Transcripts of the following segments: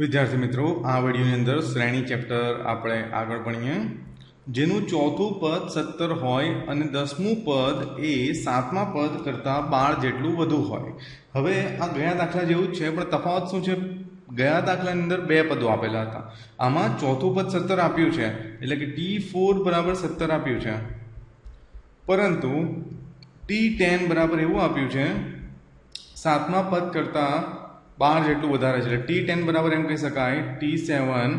વિદ્યાર્થી મિત્રો, આ વિડીયોની અંદર શ્રેણી ચેપ્ટર આપણે આગળ ભણીએ. જેનું ચોથું પદ સત્તર હોય અને દસમું પદ એ સાતમા પદ કરતાં બાર જેટલું વધુ હોય. હવે આ ગયા દાખલા જેવું જ છે, પણ તફાવત શું છે? ગયા દાખલાની અંદર બે પદો આપેલા હતા. આમાં ચોથું પદ સત્તર આપ્યું છે, એટલે કે ટી ફોર બરાબર સત્તર આપ્યું છે. પરંતુ ટી ટેન બરાબર એવું આપ્યું છે, સાતમા પદ કરતાં બાર જેટલું વધારે છે. એટલે ટી ટેન બરાબર એમ કહી શકાય. ટી સેવન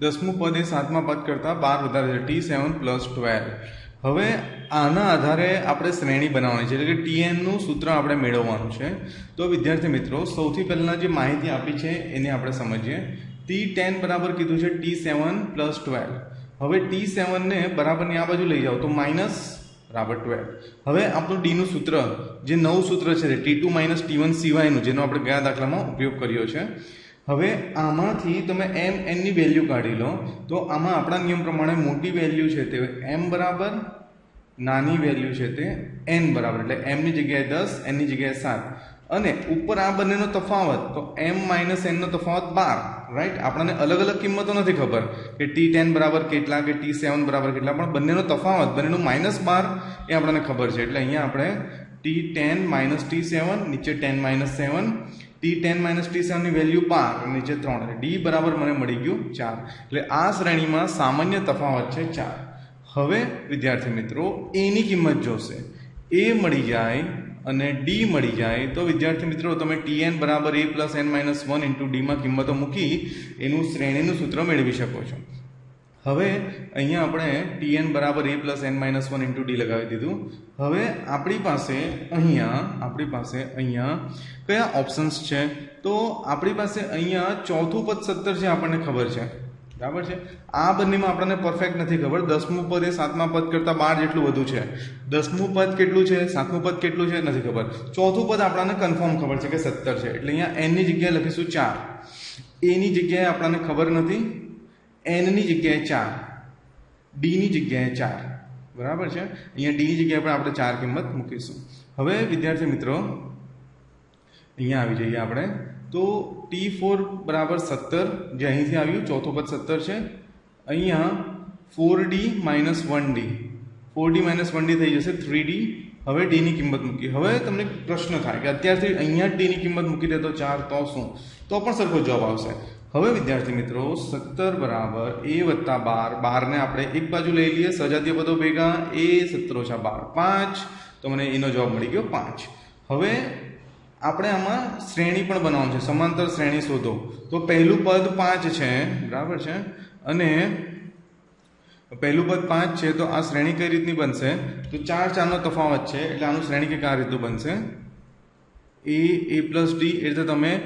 દસમું પદ એ સાતમા પદ કરતાં બાર વધારે છે. ટી સેવન પ્લસ ટ્વેલ્વ હવે આના આધારે આપણે શ્રેણી બનાવવાની છે. એટલે કે ટીએનનું સૂત્ર આપણે મેળવવાનું છે. તો વિદ્યાર્થી મિત્રો, સૌથી પહેલાં જે માહિતી આપી છે એને આપણે સમજીએ. ટી ટેન બરાબર કીધું છે ટી સેવન પ્લસ ટ્વેલ્વ હવે ટી સેવનને બરાબરની આ બાજુ લઈ જાઓ. તો માઇનસ બરાબર ટ્વેલ્વ હવે આપણું ડીનું સૂત્ર, જે નવું સૂત્ર છે T two minus T one સિવાયનું જેનો આપણે ગયા દાખલામાં ઉપયોગ કર્યો છે. હવે આમાંથી તમે એમ એનની વેલ્યુ કાઢી લો, તો આમાં આપણા નિયમ પ્રમાણે મોટી વેલ્યુ છે તે એમ બરાબર, નાની વેલ્યુ છે તે એન બરાબર, એટલે એમની જગ્યાએ દસ એનની જગ્યાએ સાત. અને ઉપર આ બંનેનો તફાવત, તો એમ માઇનસ એનનો તફાવત બાર રાઈટ આપણને અલગ અલગ કિંમતો નથી ખબર કે ટી ટેન બરાબર કેટલા, કે ટી સેવન બરાબર કેટલા, પણ બંનેનો તફાવત, બંનેનું માઇનસ બાર એ આપણને ખબર છે. એટલે અહીંયા આપણે T ten minus T seven, નીચે ten minus seven, T ten minus T સેવનની value બાર, નીચે ત્રણ ડી બરાબર મને મળી ગયું ચાર. એટલે આ શ્રેણીમાં સામાન્ય તફાવત છે ચાર. હવે વિદ્યાર્થી મિત્રો, એની કિંમત જોશે. એ મળી જાય અને ડી મળી જાય તો વિદ્યાર્થી મિત્રો તમે ટી એન બરાબર A plus N minus one into ડીમાં કિંમતો મૂકી એનું શ્રેણીનું સૂત્ર મેળવી શકો છો. હવે અહીંયા આપણે ટી એન બરાબર A plus N minus one into D લગાવી દીધું. હવે આપણી પાસે અહીંયા, આપણી પાસે અહીંયા કયા ઓપ્શન્સ છે? તો આપણી પાસે અહીંયા ચોથું પદ સત્તર છે આપણને ખબર છે. બરાબર છે? આ બંનેમાં આપણને પરફેક્ટ નથી ખબર. દસમું પદ એ સાતમા પદ કરતાં બાર જેટલું વધુ છે. દસમું પદ કેટલું છે? સાતમું પદ કેટલું છે? નથી ખબર. ચોથું પદ આપણને કન્ફર્મ ખબર છે કે સત્તર છે. એટલે અહીંયા એનની જગ્યાએ લખીશું ચાર. એની જગ્યાએ આપણને ખબર નથી. એનની જગ્યાએ ચાર. ડીની જગ્યાએ ચાર. બરાબર છે? અહીંયા ડીની જગ્યાએ પણ આપણે ચાર કિંમત મૂકીશું. હવે વિદ્યાર્થી મિત્રો, અહીંયા આવી જઈએ આપણે. તો ટી ફોર બરાબર સત્તર, જે અહીંથી આવ્યું, ચોથો પદ સત્તર છે. અહીંયા four D minus one D four D minus one D થઈ જશે થ્રી ડી હવે ડીની કિંમત મૂકી હવે તમને પ્રશ્ન થાય કે અત્યારથી અહીંયા ડીની કિંમત મૂકી દે તો ચાર, તો શું? તો પણ સરખો જવાબ આવશે. હવે વિદ્યાર્થી મિત્રો, સત્તર બરાબર એ વત્તા બાર. બારને આપણે એક બાજુ લઈ લઈએ. સજાતીય પદો ભેગા. એ સત્તર ઓછા બાર, પાંચ. તો મને એનો જવાબ મળી ગયો પાંચ. હવે આપણે આમાં શ્રેણી પણ બનાવવાનું છે, સમાંતર શ્રેણી શોધો. તો પહેલું પદ પાંચ છે, બરાબર છે? અને પહેલું પદ પાંચ છે, તો આ શ્રેણી કઈ રીતની બનશે? તો ચાર ચારનો તફાવત છે, એટલે આનું શ્રેણી કે આ રીતનું બનશે. એ એ પ્લસ ડી એ રીતે તમે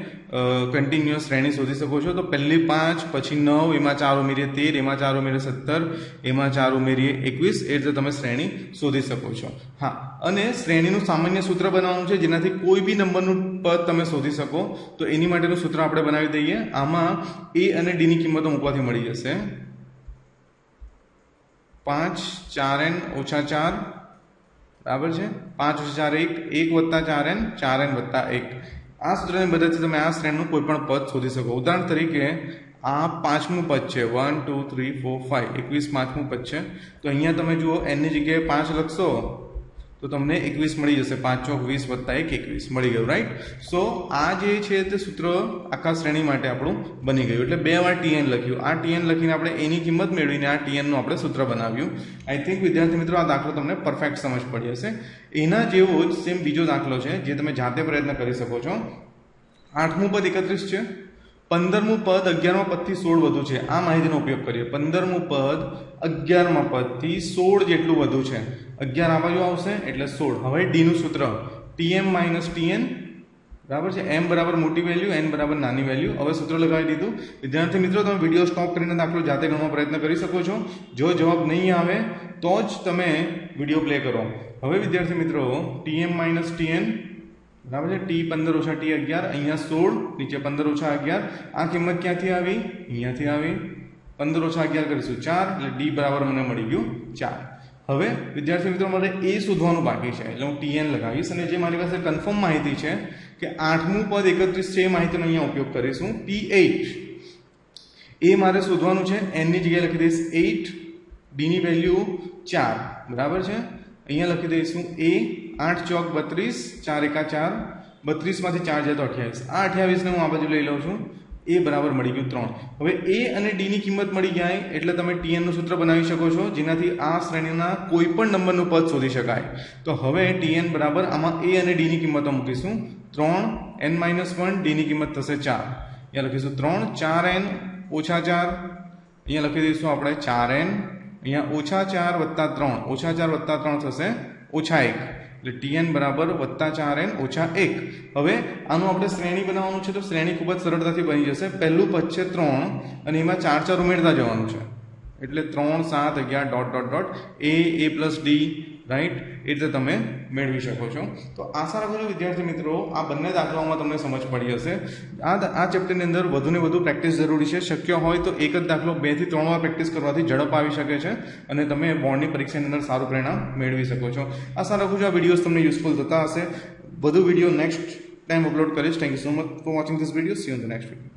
કન્ટિન્યુઅસ શ્રેણી શોધી શકો છો. તો પહેલી પાંચ, પછી નવ, એમાં ચાર ઉમેરીએ તેર, એમાં ચાર ઉમેરીએ સત્તર, એમાં ચાર ઉમેરીએ એકવીસ, એ રીતે તમે શ્રેણી શોધી શકો છો. હા, અને શ્રેણીનું સામાન્ય સૂત્ર બનાવવાનું છે, જેનાથી કોઈ બી નંબરનું પદ તમે શોધી શકો. તો એની માટેનું સૂત્ર આપણે બનાવી દઈએ. આમાં એ અને ડીની કિંમતો મૂકવાથી મળી જશે. પાંચ, ચાર એન, ઓછા ચાર બરાબર છે? પાંચ ચાર એક એક વત્તા ચાર એન ચાર એન વત્તા એક. આ સૂત્રની મદદથી તમે આ શ્રેણીનું કોઈ પણ પદ શોધી શકો. ઉદાહરણ તરીકે, આ પાંચમું પદ છે. One, two, three, four five એકવીસ પાંચમું પદ છે. તો અહીંયા તમે જુઓ એનની જગ્યાએ પાંચ લખશો. તો તમને એકવીસ મળી જશે. પાંચ ચોક વીસ વત્તા એક એકવીસ. મળી ગયું રાઈટ સો આ જે છે તે સૂત્ર આખા શ્રેણી માટે આપણું બની ગયું. એટલે બે વાર ટીએન લખ્યું. આ ટીએન લખીને આપણે એની કિંમત મેળવીને આ ટીએનનું આપણે સૂત્ર બનાવ્યું. આઈ થિંક વિદ્યાર્થી મિત્રો, આ દાખલો તમને પરફેક્ટ સમજ પડી હશે. એના જેવો જ સેમ બીજો દાખલો છે, જે તમે જાતે પ્રયત્ન કરી શકો છો. આઠમું પદ એકત્રીસ છે. પંદરમું પદ અગિયારમા પદથી સોળ વધુ છે. આ માહિતીનો ઉપયોગ કરીએ. પંદરમું પદ અગિયારમાં પદથી સોળ જેટલું વધુ છે. અગિયાર આ બાજુ આવશે, એટલે સોળ. હવે ડીનું સૂત્ર. ટીએમ માઇનસ ટીએન બરાબર છે? એમ બરાબર મોટી વેલ્યુ એન બરાબર નાની વેલ્યુ હવે સૂત્ર લગાવી દીધું. વિદ્યાર્થી મિત્રો, તમે વીડિયો સ્ટોપ કરીને દાખલો જાતે ગણવાનો પ્રયત્ન કરી શકો છો. જો જવાબ નહીં આવે, તો જ તમે વીડિયો પ્લે કરો. હવે વિદ્યાર્થી મિત્રો ટીએમ માઇનસ ટીએન બરાબર છે? ટી પંદર ઓછા ટી અગિયાર, અહીંયા સોળ, નીચે પંદર ઓછા અગિયાર. આ કિંમત ક્યાંથી આવી? અહીંયાથી આવી. પંદર ઓછા અગિયાર કરીશું ચાર, એટલે ડી બરાબર મને મળી ગયું ચાર. હવે, વિદ્યાર્થી મિત્રો, મારે એ શોધવાનું બાકી છે. એટલે હું ટીએન લગાવીશ અને જે મારી પાસે કન્ફર્મ માહિતી છે કે આઠમું પદ એકત્રીસ છે એ માહિતીનો અહીંયા ઉપયોગ કરીશું. પી એઇટ એ મારે શોધવાનું છે. એનની જગ્યાએ લખી દઈશ એઇટ ડીની વેલ્યુ ચાર. બરાબર છે? અહીંયા લખી દઈશું એ આઠ ચોક બત્રીસ, ચાર એકા ચાર. બત્રીસમાંથી ચાર જાય તો અઠ્યાવીસ. આ અઠ્યાવીસને હું આ બાજુ લઈ લઉં છું. એ બરાબર મળી ગયું ત્રણ. હવે એ અને ડીની કિંમત મળી જાય એટલે તમે ટીએનનું સૂત્ર બનાવી શકો છો, જેનાથી આ શ્રેણીના કોઈ પણ નંબરનું પદ શોધી શકાય. તો હવે ટીએન બરાબર આમાં એ અને ડીની કિંમતો મૂકીશું. ત્રણ એન માઇનસ વન ડીની કિંમત થશે ચાર. અહીંયા લખીશું ત્રણ, ચાર એન, ઓછા ચાર. અહીંયા લખી દઈશું આપણે ચાર એન. અહીંયા ઓછા ચાર વત્તા ત્રણ. ઓછા ચાર વત્તા ત્રણ થશે ઓછા એક. એટલે ટીએન બરાબર વત્તા ચાર એન ઓછા એક. હવે આનું આપણે શ્રેણી બનાવવાનું છે તો શ્રેણી ખૂબ જ સરળતાથી બની જશે. પહેલું પદ છે ત્રણ અને એમાં ચાર ચાર ઉમેરતા જવાનું છે. એટલે ત્રણ સાત અગિયાર dot dot dot. A A plus D right રીતે તમે મેળવી શકો છો. તો આશા રાખું છું વિદ્યાર્થી મિત્રો, આ બંને દાખલાઓમાં તમને સમજ પડી હશે. આ આ ચેપ્ટરની અંદર વધુને વધુ પ્રેક્ટિસ જરૂરી છે. શક્ય હોય તો એક જ દાખલો બેથી ત્રણ વાર પ્રેક્ટિસ કરવાથી ઝડપ આવી શકે છે અને તમે બોર્ડની પરીક્ષાની અંદર સારું પરિણામ મેળવી શકો છો. આશા રાખું છું આ વિડીયોઝ તમને યુઝફુલ થતા હશે. વધુ વીડિયો નેક્સ્ટ ટાઈમ અપલોડ કરીશ. Thank you so much for watching this video see on the next video